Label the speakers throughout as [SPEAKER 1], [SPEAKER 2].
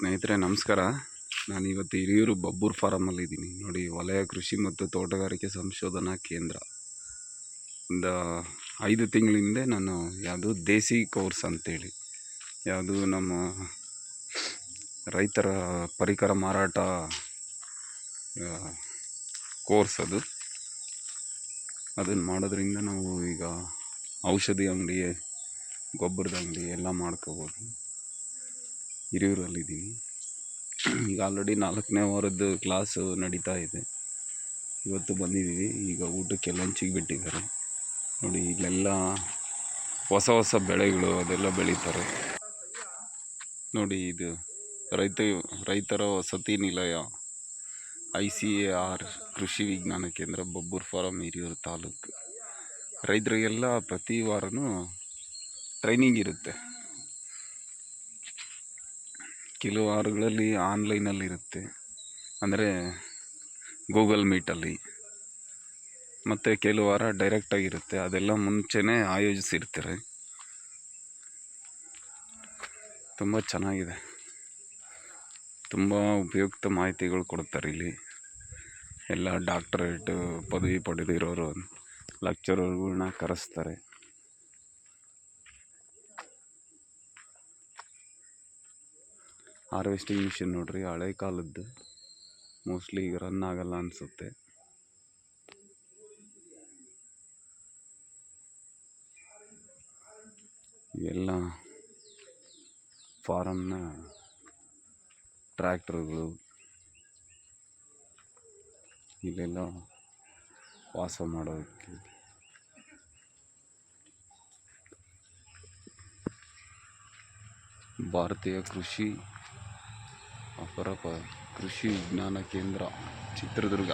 [SPEAKER 1] ಸ್ನೇಹಿತರೆ, ನಮಸ್ಕಾರ. ನಾನು ಇವತ್ತು ಹಿರಿಯೂರು ಬಬ್ಬೂರ್ ಫಾರಮಲ್ಲಿ ಇದ್ದೀನಿ. ನೋಡಿ, ವಲಯ ಕೃಷಿ ಮತ್ತು ತೋಟಗಾರಿಕೆ ಸಂಶೋಧನಾ ಕೇಂದ್ರ. ಒಂದು ಐದು ತಿಂಗಳ ಹಿಂದೆ ನಾನು ಯಾವುದು ದೇಸಿ ಕೋರ್ಸ್ ಅಂತೇಳಿ, ಯಾವುದು ನಮ್ಮ ರೈತರ ಪರಿಕರ ಮಾರಾಟ ಕೋರ್ಸ್ ಅದು. ಅದನ್ನು ಮಾಡೋದ್ರಿಂದ ನಾವು ಈಗ ಔಷಧಿ ಅಂಗಡಿ, ಗೊಬ್ಬರದ ಅಂಗಡಿ ಎಲ್ಲ ಮಾಡ್ಕೋಬೋದು. ಹಿರಿಯೂರಲ್ಲಿದ್ದೀನಿ. ಈಗ ಆಲ್ರೆಡಿ ನಾಲ್ಕನೇ ವಾರದ್ದು ಕ್ಲಾಸು ನಡೀತಾ ಇದೆ. ಇವತ್ತು ಬಂದಿದ್ದೀವಿ. ಈಗ ಊಟಕ್ಕೆ ಲಂಚಿಗೆ ಬಿಟ್ಟಿದ್ದಾರೆ. ನೋಡಿ ಇಲ್ಲೆಲ್ಲ ಹೊಸ ಹೊಸ ಬೆಳೆಗಳು ಅದೆಲ್ಲ ಬೆಳೀತಾರೆ. ನೋಡಿ, ಇದು ರೈತ, ರೈತರ ವಸತಿ ನಿಲಯ, ಐ ಸಿ ಎ ಆರ್, ಕೃಷಿ ವಿಜ್ಞಾನ ಕೇಂದ್ರ, ಬಬ್ಬೂರ್ ಫಾರಂ, ಹಿರಿಯೂರು ತಾಲೂಕು. ರೈತರಿಗೆಲ್ಲ ಪ್ರತಿ ವಾರವೂ ಟ್ರೈನಿಂಗ್ ಇರುತ್ತೆ. ಕೆಲವು ವಾರಗಳಲ್ಲಿ ಆನ್ಲೈನಲ್ಲಿ ಇರುತ್ತೆ. ಅಂದರೆ ಗೂಗಲ್ ಮೀಟಲ್ಲಿ. ಮತ್ತು ಕೆಲವು ವಾರ ಡೈರೆಕ್ಟಾಗಿರುತ್ತೆ ಅದೆಲ್ಲ ಮುಂಚೆನೇ ಆಯೋಜಿಸಿರ್ತಾರೆ. ತುಂಬ ಚೆನ್ನಾಗಿದೆ. ತುಂಬ ಉಪಯುಕ್ತ ಮಾಹಿತಿಗಳು ಕೊಡ್ತಾರೆ ಇಲ್ಲಿ. ಎಲ್ಲ ಡಾಕ್ಟರೇಟ್ ಪದವಿ ಪಡೆದಿರೋರು ಲೆಕ್ಚರರ್ಗಳನ್ನ ಕರೆಸ್ತಾರೆ. ಹಾರ್ವೆಸ್ಟಿಂಗ್ ಮಿಷಿನ್ ನೋಡ್ರಿ, ಹಳೆ ಕಾಲದ್ದು. ಮೋಸ್ಟ್ಲಿ ಈಗ ರನ್ ಆಗಲ್ಲ ಅನಿಸುತ್ತೆ. ಇವೆಲ್ಲ ಫಾರಮ್ನ ಟ್ರ್ಯಾಕ್ಟರ್ಗಳು. ಇಲ್ಲೆಲ್ಲ ವಾಸ ಮಾಡೋದಕ್ಕೆ. ಭಾರತೀಯ ಕೃಷಿ ಅಪರ ಕೃಷಿ ವಿಜ್ಞಾನ ಕೇಂದ್ರ, ಚಿತ್ರದುರ್ಗ.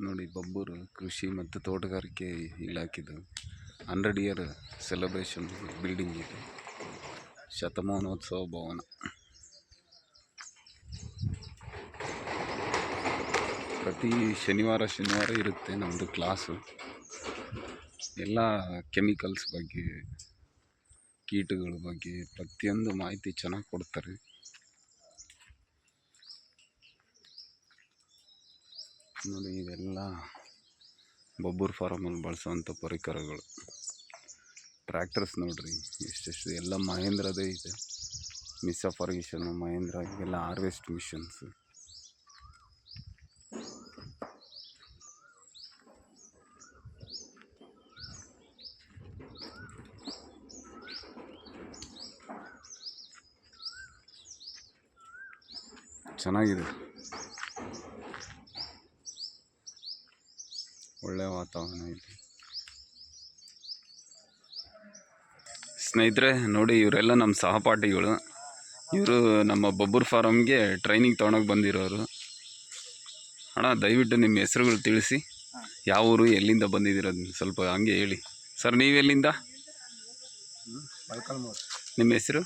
[SPEAKER 1] ನೋಡಿ, ಬಬ್ಬೂರು ಕೃಷಿ ಮತ್ತು ತೋಟಗಾರಿಕೆ ಇಲಾಖೆದು ಹಂಡ್ರೆಡ್ ಇಯರ್ ಸೆಲೆಬ್ರೇಷನ್ ಬಿಲ್ಡಿಂಗ್ ಇದು. ಶತಮಾನೋತ್ಸವ ಭವನ. ಪ್ರತಿ ಶನಿವಾರ ಶನಿವಾರ ಇರುತ್ತೆ ನಮ್ಮದು ಕ್ಲಾಸು. ಎಲ್ಲ ಕೆಮಿಕಲ್ಸ್ ಬಗ್ಗೆ, ಕೀಟಗಳ ಬಗ್ಗೆ ಪ್ರತಿಯೊಂದು ಮಾಹಿತಿ ಚೆನ್ನಾಗಿ ಕೊಡ್ತಾರೆ. ನೋಡಿ, ಇವೆಲ್ಲ ಬೊಬ್ಬರ್ ಫಾರಮಲ್ಲಿ ಬಳಸೋವಂಥ ಪರಿಕರಗಳು. ಟ್ರ್ಯಾಕ್ಟರ್ಸ್ ನೋಡ್ರಿ, ಎಷ್ಟೆಷ್ಟು ಎಲ್ಲ ಮಹೇಂದ್ರದೇ ಇದೆ. ಫರ್ಗೇಷನು ಮಹೇಂದ್ರ, ಎಲ್ಲ ಹಾರ್ವೆಸ್ಟ್ ಮಿಷನ್ಸ್. ಚೆನ್ನಾಗಿದೆ. ಒಳ್ಳೆಯ ವಾತಾವರಣ ಇದೆ. ಸ್ನೇಹಿತರೆ ನೋಡಿ ಇವರೆಲ್ಲ ನಮ್ಮ ಸಹಪಾಠಿಗಳು. ಇವರು ನಮ್ಮ ಬಬ್ಬರ್ ಫಾರಮ್ಗೆ ಟ್ರೈನಿಂಗ್ ತೊಗೊಳಕ್ಕೆ ಬಂದಿರೋರು. ಅಣ್ಣ ದಯವಿಟ್ಟು ನಿಮ್ಮ ಹೆಸರುಗಳು ತಿಳಿಸಿ. ಯಾವ ಊರು ಎಲ್ಲಿಂದ ಬಂದಿದ್ದೀರೋದು ಸ್ವಲ್ಪ ಹಂಗೆ ಹೇಳಿ. ಸರ್ ನೀವೆಲ್ಲಿಂದ ನಿಮ್ಮ ಹೆಸರು?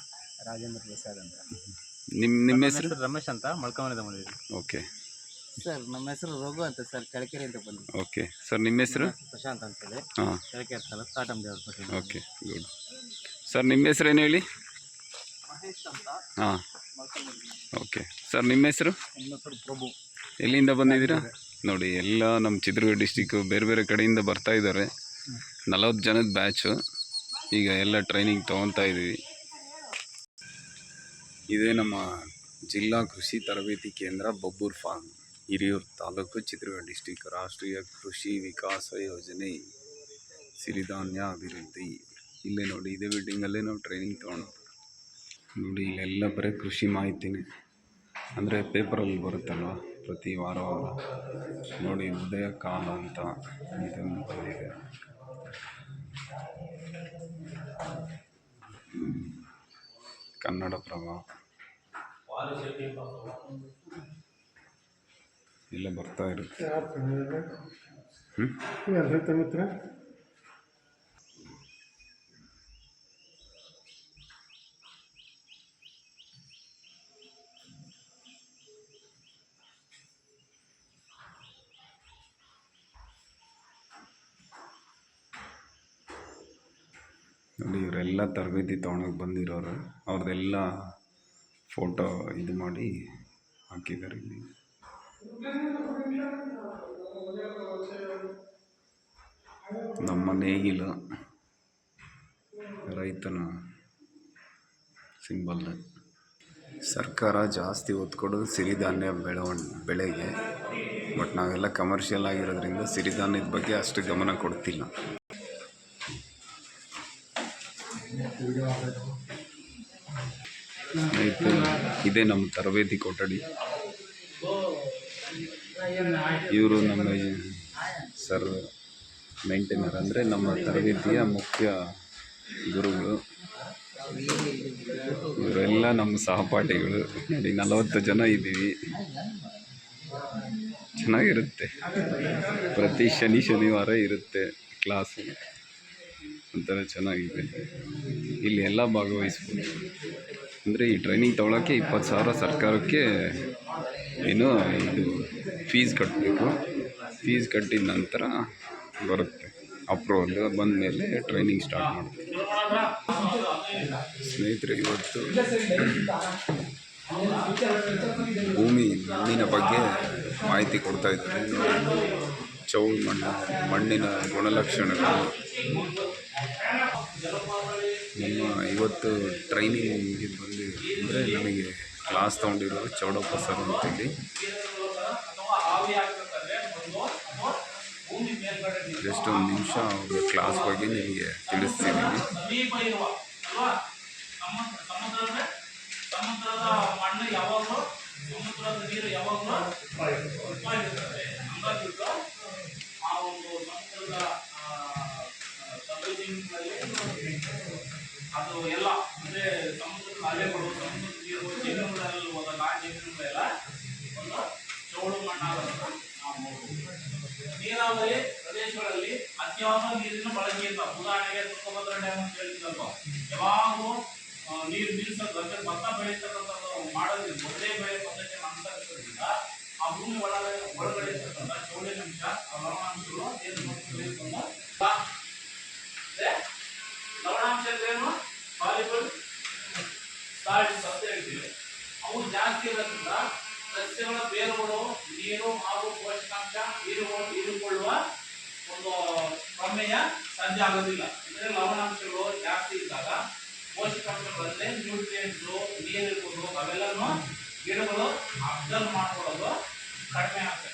[SPEAKER 2] ರಾಜೇಂದ್ರ ಪ್ರಸಾದ್ ಅಂತ.
[SPEAKER 1] ನಿಮ್ಮ ನಿಮ್ಮ ಹೆಸರು?
[SPEAKER 2] ರಮೇಶ್ ಅಂತ ಮೊಳಕಾಲ್ಮೂರಿಂದ ಬಂದಿದ್ದೀವಿ
[SPEAKER 1] ಓಕೆ.
[SPEAKER 3] ಸರ್ ನಮ್ಮ ಹೆಸರು ರಘು ಅಂತ ಸರ್ ಚಳಕೆರೆ ಅಂತ ಬಂದು
[SPEAKER 1] ಓಕೆ. ಸರ್ ನಿಮ್ಮ ಹೆಸರು?
[SPEAKER 2] ಪ್ರಶಾಂತ್ ಅಂತೇಳಿ.
[SPEAKER 1] ಹಾಂ.
[SPEAKER 2] ಚಳಕೆರೆ ತಾಲೂಕು ಕಾಟಂ ದೇವರಪಟ್ಟಿ
[SPEAKER 1] ಓಕೆ ಗುಡ್. ಸರ್ ನಿಮ್ಮ ಹೆಸರು ಏನು ಹೇಳಿ?
[SPEAKER 2] ಮಹೇಶ್ ಅಂತ.
[SPEAKER 1] ಹಾಂ. ಓಕೆ. ಸರ್ ನಿಮ್ಮ ಹೆಸರು?
[SPEAKER 2] ನಮ್ಮ ಹೆಸರು ಪ್ರಭು.
[SPEAKER 1] ಎಲ್ಲಿಂದ ಬಂದಿದ್ದೀರಾ? ನೋಡಿ ಎಲ್ಲ ನಮ್ಮ ಚಿತ್ರದುರ್ಗ ಡಿಸ್ಟಿಕ್ಕು ಬೇರೆ ಬೇರೆ ಕಡೆಯಿಂದ ಬರ್ತಾ ಇದ್ದಾರೆ. ನಲವತ್ತು ಜನದ ಬ್ಯಾಚು ಈಗ ಎಲ್ಲ ಟ್ರೈನಿಂಗ್ ತೊಗೊತಾ ಇದ್ದೀವಿ ಇದೇ ನಮ್ಮ ಜಿಲ್ಲಾ ಕೃಷಿ ತರಬೇತಿ ಕೇಂದ್ರ ಬಬ್ಬೂರ್ ಫಾರ್ಮ್, ಹಿರಿಯೂರು ತಾಲೂಕು ಚಿತ್ರದುರ್ಗ ಡಿಸ್ಟಿಕ್ ರಾಷ್ಟ್ರೀಯ ಕೃಷಿ ವಿಕಾಸ ಯೋಜನೆ, ಸಿರಿಧಾನ್ಯ ಅಭಿವೃದ್ಧಿ. ಇಲ್ಲೇ ನೋಡಿ, ಇದೇ ಬಿಲ್ಡಿಂಗಲ್ಲೇ ನಾವು ಟ್ರೈನಿಂಗ್ ತೊಗೊಂಡು ನೋಡಿ, ಇಲ್ಲೆಲ್ಲ ಬರೀ ಕೃಷಿ ಮಾಹಿತಿನೇ. ಅಂದರೆ ಪೇಪರಲ್ಲಿ ಬರುತ್ತಲ್ವ, ಪ್ರತಿ ವಾರ. ನೋಡಿ, ಉದಯ ಕಾಲ ಅಂತ ಇದನ್ನು ಬಂದಿದೆ. ಕನ್ನಡಪ್ರಭ. ಎಲ್ಲ ಬರ್ತಾ ಇರುತ್ತೆ. ಹ್ಞೂ ನೋಡಿ ಇವರೆಲ್ಲ ತರಬೇತಿ ತೊಗೊಳಕ್ಕೆ ಬಂದಿರೋರು ಅವ್ರದ್ದೆಲ್ಲ ಫೋಟೋ ಇದು ಮಾಡಿ ಹಾಕಿದ್ದಾರೆ ಇಲ್ಲಿ. ನಮ್ಮ ನೇಗಿಲ ರೈತನ ಸಿಂಬಲ್. ಸರ್ಕಾರ ಜಾಸ್ತಿ ಒತ್ತು ಕೊಡೋದು ಸಿರಿಧಾನ್ಯ ಬೆಳವಣ, ಬೆಳೆಗೆ, ಬಟ್ ನಾವೆಲ್ಲ ಕಮರ್ಷಿಯಲ್ ಆಗಿರೋದ್ರಿಂದ ಸಿರಿಧಾನ್ಯದ ಬಗ್ಗೆ ಅಷ್ಟು ಗಮನ ಕೊಡ್ತಿಲ್ಲ. ಸ್ನೇಹಿತರೆ, ಇದೇ ನಮ್ಮ ತರಬೇತಿ ಕೊಠಡಿ. ಇವರು ನಮ್ಮ ಸರ್ ಮೇಂಟೈನರ್ ಅಂದರೆ ನಮ್ಮ ತರಬೇತಿಯ ಮುಖ್ಯ ಗುರುಗಳು. ಇವರೆಲ್ಲ ನಮ್ಮ ಸಹಪಾಠಿಗಳು. ನೋಡಿ, ನಲವತ್ತು ಜನ ಇದ್ದೀವಿ. ಚೆನ್ನಾಗಿರುತ್ತೆ. ಪ್ರತಿ ಶನಿ, ಶನಿವಾರ ಇರುತ್ತೆ ಕ್ಲಾಸು ಒಂಥರ ಚೆನ್ನಾಗಿದೆ. ಇಲ್ಲಿ ಎಲ್ಲ ಭಾಗವಹಿಸ್ಬೋದು. ಅಂದರೆ ಈ ಟ್ರೈನಿಂಗ್ ತೊಗೊಳಕ್ಕೆ ಇಪ್ಪತ್ತು ಸಾವಿರ ಸರ್ಕಾರಕ್ಕೆ ಏನು ಇದು ಫೀಸ್ ಕಟ್ಟಬೇಕು ಫೀಸ್ ಕಟ್ಟಿದ ನಂತರ ಬರುತ್ತೆ. ಅಪ್ರೂವಲ್ ಬಂದ ಮೇಲೆ ಟ್ರೈನಿಂಗ್ ಸ್ಟಾರ್ಟ್ ಮಾಡ್ತೀವಿ. ಸ್ನೇಹಿತರೆ, ಇವತ್ತು ಭೂಮಿ, ಮಣ್ಣಿನ ಬಗ್ಗೆ ಮಾಹಿತಿ ಕೊಡ್ತಾ ಇದ್ದಾರೆ. ಚೌಳು ಮಣ್ಣು, ಮಣ್ಣಿನ ಗುಣಲಕ್ಷಣಗಳು. ನಮ್ಮ ಇವತ್ತು ಟ್ರೈನಿಂಗ್ ಬಂದು ಅಂದರೆ ನಮಗೆ ಕ್ಲಾಸ್ ತೊಗೊಂಡಿರೋ ಚೌಡಪ್ಪ ಸರ್ ಅಂತೇಳಿ ಜಸ್ಟ್ ಒಂದು ನಿಮಿಷ ಅವ್ರ ಕ್ಲಾಸ್ ಬಗ್ಗೆ ನಿಮಗೆ ತಿಳಿಸ್ತಿದ್ದೀನಿ
[SPEAKER 4] ಒಂದು ಇರುವ ಅದು ಎಲ್ಲ, ಅಂದರೆ ಸಮುದ್ರದ ಅಲೆಗಳು ಸಮುದ್ರದ ನೀರು ಜಮೀನುಗಳಲ್ಲಿ ಹೋದಾಗ ಆ ಒಂದು ಚೌಳು ಮಣ್ಣು ನಾವು ನೋಡ್ಬೋದು. ನೀರಾವರಿ ಪ್ರದೇಶಗಳಲ್ಲಿ ಅತ್ಯವಾದ ನೀರಿನ ಬಳಕೆಯಿಂದ ಉದಾಹರಣೆಗೆ ತುಂಗಭದ್ರಾ ಡ್ಯಾಮ್ ಅಂತ ಹೇಳಿದ್ರಲ್ವ ಯಾವಾಗಲೂ ನೀರು ಅಂದ್ರೆ ಭತ್ತ ಬೆಳೀತಕ್ಕಂಥದ್ದು ಮಾಡೋದ್ರಿಂದ ಒಂದೇ ಬೆಳೆ ಪದ್ಧತಿಯನ್ನು ಅನುಸರಿಸೋದ್ರಿಂದ ಆ ಭೂಮಿ ಒಳಗಡೆ ಒಳಗಡೆ ಇರ್ತಕ್ಕಂಥ ಚೌಳಿನಂಶ ಲವಣಾಂಶಗಳು ಬೆಳೆದುಕೊಂಡು ಲವಣಾಂಶ ಅಂದ್ರೇನು ವಾಲಿಬಲ್ ಸಾಲ್ಟ್ಸ್ ಅಂತ ಹೇಳ್ತೀವಿ ಅವು ಜಾಸ್ತಿ ಇರೋದ್ರಿಂದ ಸಸ್ಯಗಳ ಬೇರುಗಳು, ನೀರು ಹಾಗೂ ಪೋಷಕಾಂಶ ಹೀರಿಕೊಳ್ಳ ಹೀರಿಕೊಳ್ಳುವ ಒಂದು ಪ್ರಮೇಯ ಸಾಧ್ಯ ಆಗೋದಿಲ್ಲ. ಅಂದರೆ ಲವಣಾಂಶಗಳು ಜಾಸ್ತಿ ಇದ್ದಾಗ ಪೋಷಕಾಂಶಗಳಂದ್ರೆ ನ್ಯೂಟ್ರಿಯೆಂಟ್ಸು ನೀರು ಇರ್ಬೋದು ಅವೆಲ್ಲನೂ ಗಿಡಗಳು ಅಬ್ಸರ್ವ್ ಮಾಡ್ಕೊಳ್ಳೋದು ಕಡಿಮೆ ಆಗ್ತದೆ.